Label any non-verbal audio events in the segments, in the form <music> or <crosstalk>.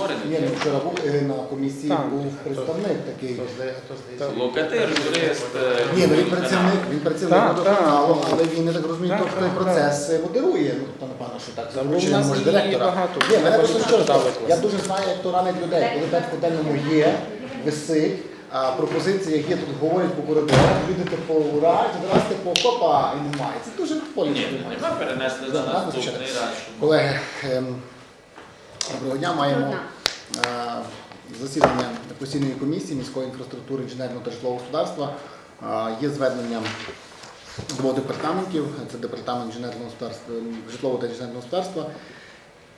створений. Ні, ну вчора був е, на комісії Так. був представник такий. Локатир, юрист. е, Ні, ну він працівник, він працівник Так, водоканалу, так. але він, я так розумію, Так, той так, процес е, модерує. Ну, то напевно, що так, Та, бо в залучення нас може і директора. багато. Ні, мене просто що, викласти. я дуже знаю, як то ранить людей. Коли так в денному є, висить, а пропозиції, які тут говорять по коридорах, люди типу ура, зараз типу хопа і немає. Це дуже Ні, нема перенесли Да, на да, наступний раз. щоб- Колеги, ем, доброго дня. Маємо е, засідання постійної комісії міської інфраструктури, інженерного та житлового господарства. Е, Є звернення двох департаментів: це департамент інженерного господарства, житлового та інженерного господарства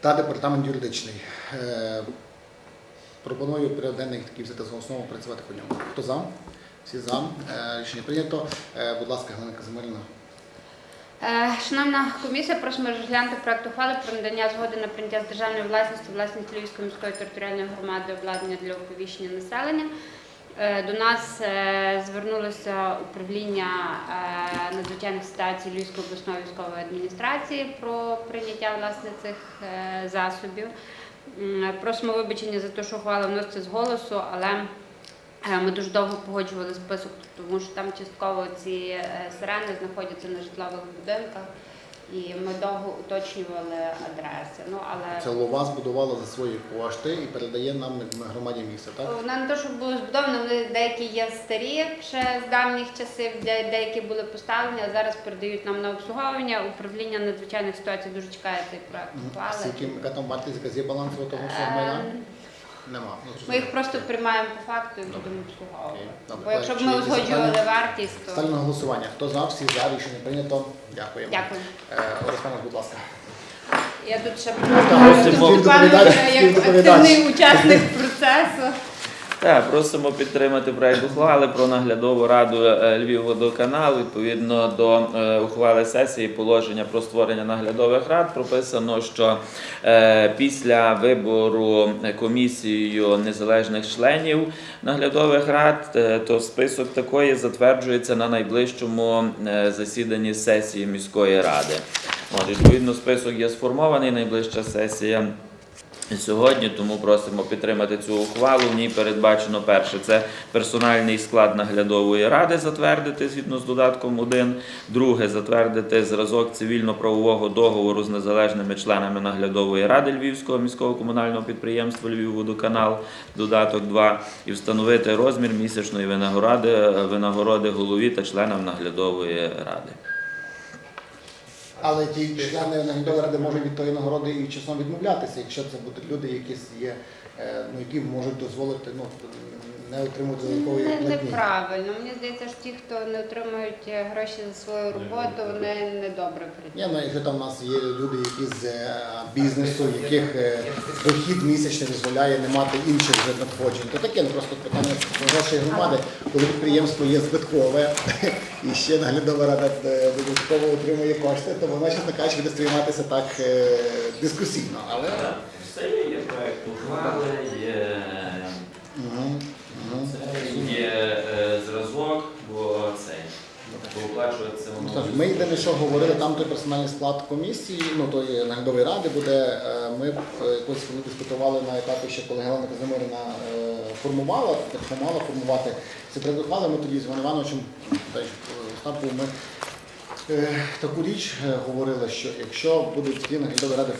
та департамент юридичний. Е, Пропоную порядок денний такий взяти за основу працювати по ньому. Хто за? Всі за. Рішення прийнято. Будь ласка, Галина Казимирівна. Е, Шановна комісія, просимо розглянути проект ухвали про надання згоди на прийняття з державної власності власність Львівської міської територіальної громади обладнання для оповіщення населення. Е, До нас е, звернулося управління надзвичайних ситуацій Львівської обласної військової адміністрації про прийняття власне цих засобів. Просимо вибачення за те, що ухвала вноситься з голосу, але Ми дуже довго погоджували список, тому що там частково ці е, сирени знаходяться на житлових будинках, і ми довго уточнювали адреси. Ну але Це Лова збудувала за свої кошти і передає нам громаді міста, так? вона не те, що було збудовано, вони деякі є старі ще з давніх часів, де деякі були поставлені, а зараз передають нам на обслуговування. Управління надзвичайних ситуацій дуже чекає цей проект. Скільки, яка там вартість, яка є баланс того всього Е, майна? Нема. Ну, Ми їх просто приймаємо по факту і будемо обслуговувати. Добре. Бо якщо б Чи ми узгоджували вартість, то Ставлю на голосування. Хто за, всі за, рішення прийнято. Дякуємо. дякую. Е, Олександр, будь ласка. Я тут ще виступаю Співдоповідач, як співдоповідач. активний учасник процесу. Так, просимо підтримати проект ухвали про наглядову раду е, Львівводоканал. Відповідно до е, ухвали сесії положення про створення наглядових рад прописано, що е, після вибору комісією незалежних членів наглядових рад, то список такої затверджується на найближчому засіданні сесії міської ради. От, відповідно, список є сформований. Найближча сесія сьогодні, тому просимо підтримати цю ухвалу. В ній передбачено перше це персональний склад наглядової ради затвердити згідно з додатком 1. Друге затвердити зразок цивільно-правового договору з незалежними членами наглядової ради Львівського міського комунального підприємства Львівводоканал, додаток 2, і встановити розмір місячної винагороди, винагороди голові та членам наглядової ради. Але ті члени наглядової ради можуть від тої нагороди і часом відмовлятися, якщо це будуть люди, які є, е, ну, які можуть дозволити ну, не отримувати додаткової Не- Неправильно. Мені здається, що ті, хто не отримують е, гроші за свою роботу, вони недобре Ні, працюють. ну якщо там у нас є люди, які з е, бізнесу, яких дохід місячний дозволяє не мати інших вже надходжень, то таке ну, просто питання грошей громади, коли підприємство є збиткове і ще наглядова рада е, додатково отримує кошти, то вона ще така буде сприйматися так е, дискусійно. Але Все є, є проект ухвали, є. Є е, зразок, бо цей бо оплачується Ну, Ми єдине, що говорили, там той персональний склад комісії, ну тої наглядової ради буде. е, Ми е, якось дискутували на етапі, ще коли Галина Формувала, допомагала формувати. Предухвали, ми тоді з Іваном Івановичем е, Остапом, ми е, таку річ е, говорили, що якщо будуть ті наглядові ради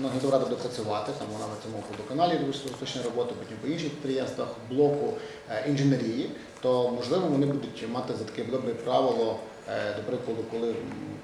наглядова рада буде працювати, там вона на цьому водоканалі розпочне роботу, потім по інших підприємствах, блоку інженерії, то можливо вони будуть мати за таке добре правило, до прикладу, коли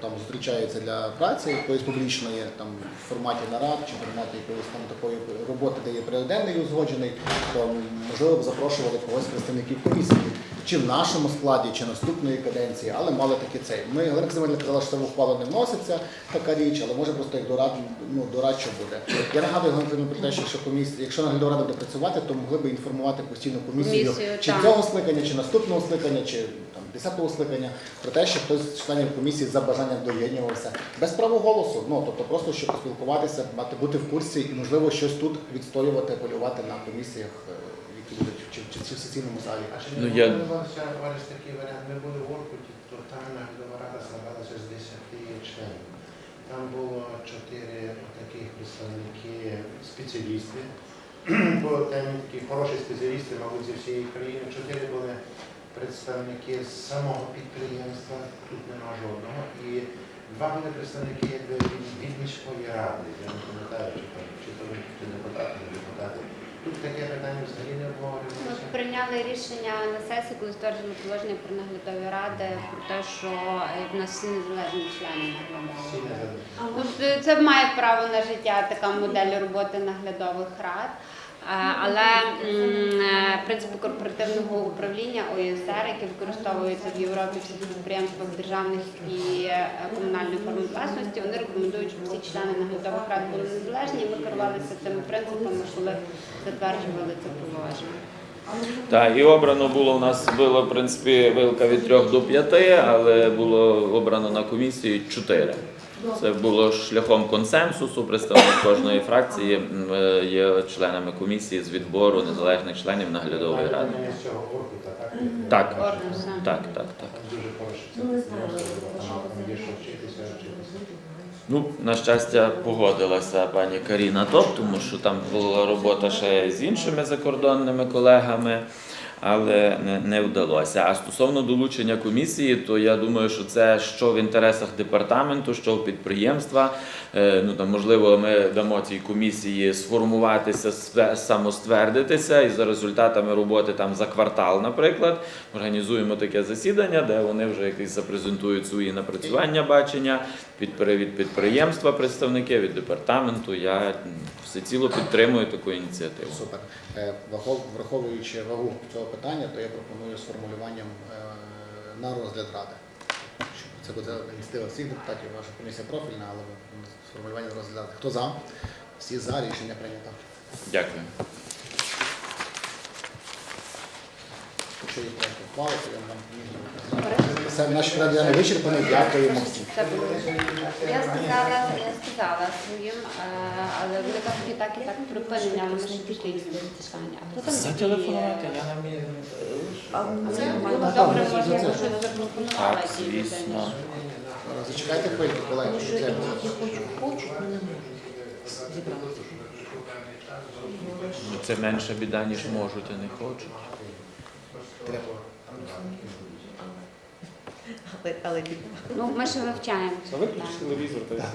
там зустрічаються для праці якоїсь публічної, там в форматі нарад чи в форматі якоїсь там такої роботи, де є приоденний узгоджений, то можливо б запрошували когось представників комісії. Чи в нашому складі, чи наступної каденції, але мали таки цей. Ми Галина Казимирівна казала, що це в ухвалу не вноситься така річ, але може просто як дорад, ну, дорадчо буде. Я нагадую Галина про те, що якщо комісія, якщо наглядова рада буде працювати, то могли б інформувати постійну комісію, Комісію, чи так. цього скликання, чи наступного скликання, чи там десятого скликання, про те, що хтось з членів комісії за бажанням доєднувався без права голосу. Ну тобто просто щоб поспілкуватися, мати бути в курсі і можливо щось тут відстоювати, полювати на комісіях, е, чи, чи в сесійному залі. А чи Ну, не я- виконувався ось такий варіант? Ми були в Оркуті, то там наглядова рада складалася з 10 членів. Там було чотири таких представники спеціалісти, <clears throat> бо там такі хороші спеціалісти, мабуть, зі всієї країни. Чотири були представники з самого підприємства, тут нема жодного. І два були представники якби, від, міської ради. Я не пам'ятаю, чи, то- чи, то чи депутати, не депутати. Тут таке питання взагалі не обговорювалося. Прийняли рішення на сесії, коли стверджено положення про наглядові ради, про те, що е, в нас всі незалежні члени наглядової ради. Ну, це- має право на життя, така модель роботи наглядових рад. Е, Але е, принципи корпоративного управління ОЄСР, які використовуються в Європі всіх підприємствах державних і комунальної форми власності, вони рекомендують, щоб всі члени наглядових рад були незалежні. І Ми керувалися цими принципами, коли затверджували це положення. Так, і обрано було у нас було, в принципі, вилка від 3 до 5, але було обрано на комісії 4. Це було шляхом консенсусу. Представник кожної фракції е, є членами комісії з відбору незалежних членів наглядової ради. Так? Так. Так, так, дуже хороше це підприємство, там є що вчитися, вчитися. Ну, на щастя, погодилася пані Каріна Топ, тому що там була робота ще з іншими закордонними колегами, але не, не вдалося. А стосовно долучення комісії, то я думаю, що це що в інтересах департаменту, що в підприємства. Е, Ну там можливо, ми дамо цій комісії сформуватися, самоствердитися, і за результатами роботи там за квартал, наприклад, організуємо таке засідання, де вони вже якісь запрезентують свої напрацювання, бачення від, підприємства, представники від департаменту. Я всеціло підтримую таку ініціативу. Супер. Е, Враховуючи вагу цього питання, то я пропоную з формулюванням е, на розгляд ради. Це буде ініціатива всіх депутатів, ваша комісія профільна, але формулювання на розгляд ради. Хто за? Всі за рішення прийнято. Дякую. Якщо є проєкт ухвали, то я вам. Все, наш порядок вичерпаний. Дякуємо всім. Це було. Я сказала, я сказала своїм, е, але вони кажуть, і так і так припинення, але ми ще пішли їх питання. А хто там Зателефонувати, я. Це було добре, може, я щось запропонувала. Так, звісно. Зачекайте хвильку, колеги. Це- Ну, Це менша біда, ніж можуть, а не хочуть. Треба. Але, але Ну, ми ще вивчаємо. Виключи телевізор, та й